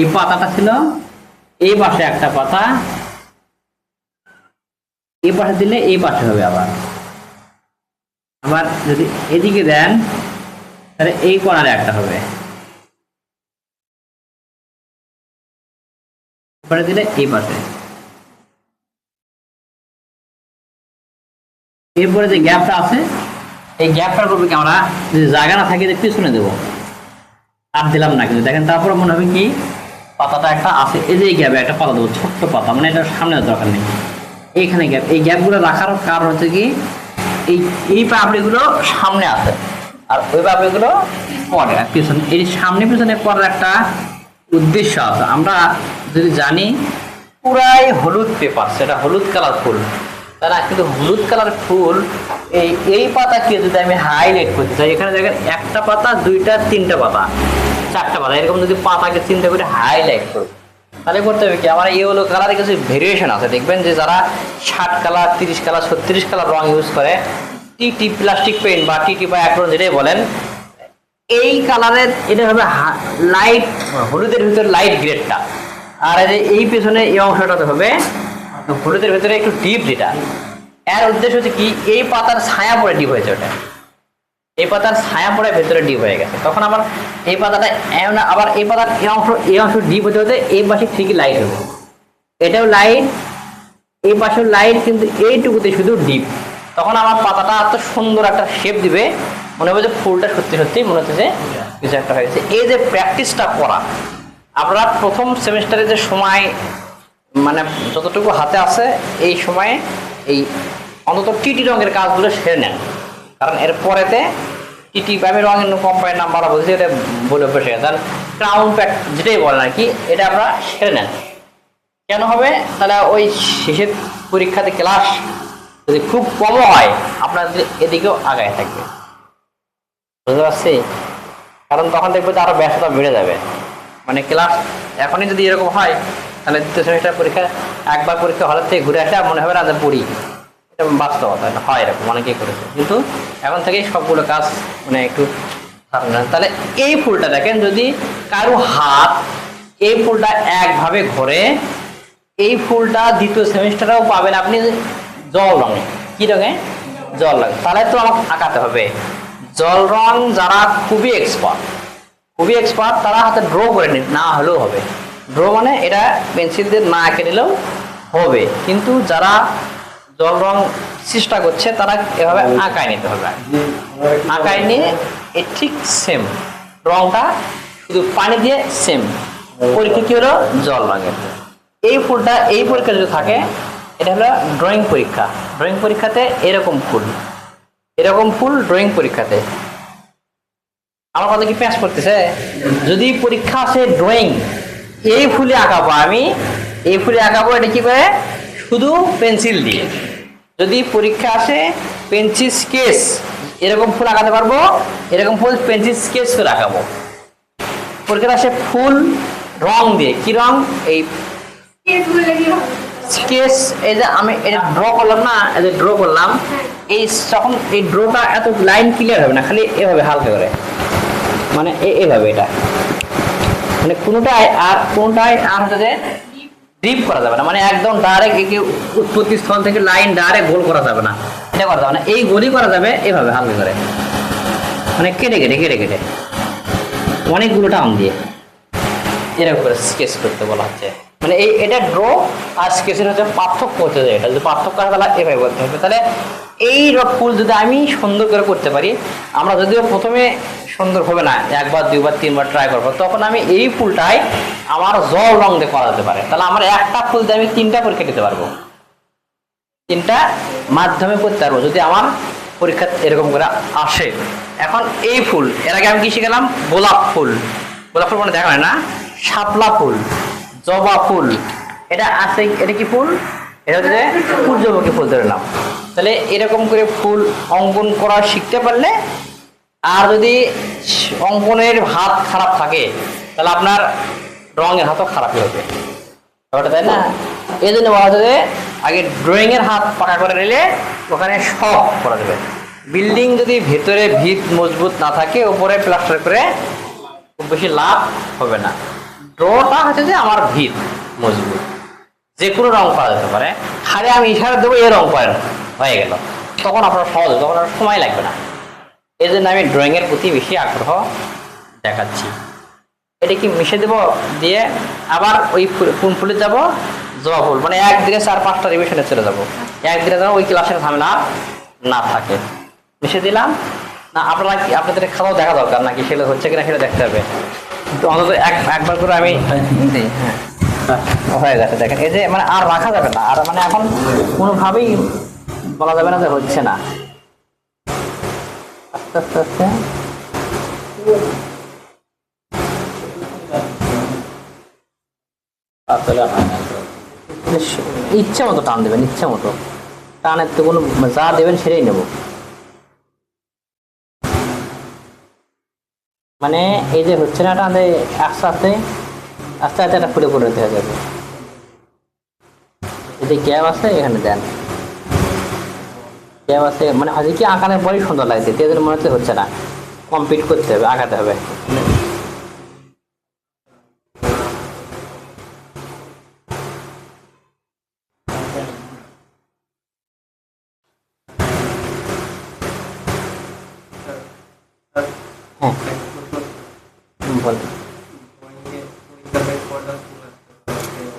এই পাতাটা ছিল এই পাশে একটা পাতা। এই পাশে দিলে এই পাশে হবে আবার। আবার যদি এদিকে দেন, তাহলে এই কোণারে একটা হবে। এবারে দিলে এই পাশে। এরপরে যে গ্যাপটা আছে, এই গ্যাপটা করবে কি আমরা যদি জায়গা না থাকে পিছনে দেবো? আর দিলাম না কিন্তু। দেখেন, তারপরে মনে হবে কি? পাতাটা একটা আছে, এই যে এই গ্যাপে একটা পাতা দেবো, ছোট্ট পাতা মানে এটা সামনে দরকার নেই। এইখানে গ্যাপ এই গ্যাপগুলো রাখার কারণ হচ্ছে কি, এই এই পাপড়িগুলো সামনে আছে, আর ওই পাপড়িগুলো পরে, আর পিছনে, এই সামনে পিছনে করার একটা উদ্দেশ্য আছে। আমরা যদি জানি, পুরাই হলুদ পেপার সেটা হলুদ কালার ফুল তারা কিন্তু হলুদ কালার ফুল, এই এই পাতাকে যদি আমি হাইলাইট করতে চাই, এখানে দেখেন একটা পাতা, দুইটা, তিনটা পাতা, চারটা পাতা, এরকম যদি পাতাকে চিন্তা করে হাইলাইট করব তাহলে করতে হবে কি? আমার ইয়েলো কালারে কিছু ভেরিয়েশন আছে, দেখবেন যে যারা ষাট কালার তিরিশ কালার ছত্রিশ কালার রং ইউজ করে টি প্লাস্টিক পেন্ট বা টি বা অ্যাক্রন যেটাই বলেন, এই কালারের এটা হবে লাইট হলুদের ভিতরে লাইট গ্রেডটা আর এই পেছনে এই অংশটাতে হবে হলুদের ভেতরে একটু ডিপ যেটা, এর উদ্দেশ্য হচ্ছে কি, এই পাতার ছায়া পড়ে ডিপ হয়েছে ওটা। এই পাতার ছায়া পড়ে ভেতরে ডিপ হয়ে গেছে। তখন আবার এই পাতাটা এমন আবার এই পাতার এই অংশ এই অংশ ডিপ হতে হতে এই পাশে ঠিকই লাইট হবে এটাও লাইট এই পাশেও লাইট কিন্তু এইটুকুতে শুধু ডিপ তখন আমার পাতাটা এত সুন্দর একটা শেপ দিবে, মনে হবে যে ফুলটা সত্যি সত্যি মনে হচ্ছে যে কিছু একটা হয়ে গেছে এই যে প্র্যাকটিসটা করা, আমরা প্রথম সেমিস্টারে যে সময় মানে যতটুকু হাতে আছে, এই সময়ে এই অন্তত টিটি রঙের কাজগুলো সেরে নেন। কারণ এর পরেতে টিটি আমি রঙের কোম্পানির নাম বলা বলছি, এটা বলে বসে গেছে। ক্রাউন প্যাক যেটাই বলেন আর কি, এটা আমরা সেরে নেন। কেন হবে? তাহলে ওই শেষের পরীক্ষাতে ক্লাস যদি খুব কম হয়, আপনার এদিকেও আগায় থাকবে বুঝতে পারছি? কারণ তখন দেখবে যে আরও ব্যস্ততা বেড়ে যাবে। মানে ক্লাস এখনই যদি এরকম হয় তাহলে দ্বিতীয় সেমিস্টার পরীক্ষা, একবার পরীক্ষা হলের থেকে ঘুরে আর মনে হবে না পড়ি। এটা বাস্তবতা হয় এরকম, অনেকেই করেছে। কিন্তু এখন থেকেই সবগুলো কাজ মানে একটু তাহলে এই ফুলটা দেখেন, যদি কারও হাত এই ফুলটা একভাবে ঘোরে, এই ফুলটা দ্বিতীয় সেমিস্টারেও পাবেন আপনি জল রঙে। কি রঙে? জল রঙে। তাহলে তো আমাকে আঁকাতে হবে। জল রং যারা খুবই এক্সপার্ট খুবই এক্সপার্ট তারা হাতে ড্র করে নিন, না হলেও হবে। ড্র মানে এটা পেন্সিল দিয়ে না এঁকে নিলেও হবে। কিন্তু যারা জল রং চেষ্টা করছে তারা এভাবে আঁকায় নিতে হবে। আঁকায় নিয়ে এ ঠিক সেম রংটা শুধু পানি দিয়ে সেম পরীক্ষা কি হলো? জল রঙের। এই ফুলটা এই পরীক্ষা যদি থাকে এটা হলো ড্রয়িং পরীক্ষা। ড্রয়িং পরীক্ষাতে এরকম ফুল। এরকম ফুল ড্রয়িং পরীক্ষাতে। আমার কথা কি প্যাঁচ করতেছে? যদি পরীক্ষা আছে ড্রয়িং এই ফুলে আঁকাবো আমি। এই ফুলে আঁকাবো এটা কি করে? শুধু পেন্সিল দিয়ে। যদি পরীক্ষা আসে পেন্সিল স্কেচ এরকম ফুল আঁকাতে পারব? এরকম ফুল পেন্সিল স্কেচ করে আঁকাবো। পরীক্ষা আসে ফুল রং দিয়ে। কি রং? এই স্কেচ এই যে আমি এটা ড্র করলাম না এই যে ড্র করলাম এই যখন এই ড্রটা এত লাইন ক্লিয়ার হবে না খালি এভাবে হালকা করে। মানে এভাবে এটা। মানে কোনোটাই আর কোনোটাই আর হচ্ছে ডিপ করা যাবে না। মানে একদম ডাইরেক্ট উৎপত্তি স্থল থেকে লাইন ডাইরেক্ট গোল করা যাবে না। এটা করা যাবে না। এই গোলই করা যাবে এভাবে হালকা করে। মানে কেটে কেটে কেটে কেটে। অনেকগুলো টান দিয়ে। এরকম করে স্কেচ করতে বলা হচ্ছে। মানে এই, এটা ড্র আর স্কেচের হচ্ছে পার্থক্য হচ্ছে এটা। যদি পার্থক্য হয় তাহলে এভাবে বলতে হবে। তাহলে এই র- ফুল যদি আমি সুন্দর করে করতে পারি, আমরা যদিও প্রথমে সুন্দর হবে না, একবার, দুইবার, তিনবার ট্রাই করব। তখন আমি এই ফুলটাই আমার জল রং দিয়ে করা যেতে পারে। তাহলে আমার একটা ফুল দিয়ে আমি তিনটা পরীক্ষা দিতে পারব। তিনটা মাধ্যমে করতে পারব, যদি আমার পরীক্ষা এরকম করে আসে। এখন এই ফুল, এর আগে আমি কি শিখলাম? গোলাপ ফুল। গোলাপ ফুল মানে দেখা হয় না। শাপলা ফুল, জবা ফুল। এটা আছে, এটা কি ফুল? এটা হচ্ছে সূর্যমুখী ফুল ধরে নাম তাহলে এরকম করে ফুল অঙ্কন করা শিখতে পারলে আর যদি অঙ্কনের হাত খারাপ থাকে তাহলে আপনার রঙের হাতও খারাপই হবে। ব্যাপারটা তাই না? এই জন্য বলা হচ্ছে যে আগে ড্রয়িং এর হাত পাকা করে নিলে ওখানে সব করা যাবে। বিল্ডিং যদি ভেতরে ভিত মজবুত না থাকে উপরে প্লাস্টার করে খুব বেশি লাভ হবে না। ড্রটা হচ্ছে যে আমার ভিত মজবুত। যে কোনো রং করা যেতে পারে। খালি আমি ইশারা দেবো এ রং করেন। হয়ে গেল। তখন আপনার সহজ তখন আর সময় লাগবে না। এই জন্য আমি ড্রয়িং এর প্রতি বেশি আগ্রহ দেখাচ্ছি। এটা কি মিশে দেবো? দিয়ে আবার ওই কোন ফুলে যাব? জবা ফুল। মানে একদিনে চার, পাঁচটা রিভিশনে চলে যাব। একদিনে যেন ওই ক্লাসের ঝামেলা না থাকে। মিশে দিলাম। না, আপনারা কি, আপনাদের খাতাও দেখা দরকার নাকি? সেটা হচ্ছে কিনা সেটা দেখতে হবে। তো অন্তত এক, একবার করে আমি হ্যাঁ। হয়ে গেছে দেখেন। এই যে মানে আর রাখা যাবে না। আর মানে এখন কোনোভাবেই বলা যাবে না যে হচ্ছে না। আস্তে আস্তে আস্তে আসলে হয় না তো। বেশ ইচ্ছে মতো টান দেবেন ইচ্ছে মতো টানের তো কোনো যা দেবেন সেটাই নেব মানে এই যে হচ্ছে না টানে আস্তে আস্তে আস্তে আস্তে একটা ফুলে পরিণত হয়ে যাবে এই যে গ্যাপ আছে এখানে দেন গ্যাপ আছে মানে হয়তো কি আঁকানোর পরেই সুন্দর লাগছে, তো মনে হচ্ছে হচ্ছে না। কমপ্লিট করতে হবে, আঁকাতে হবে। হ্যাঁ। বলেন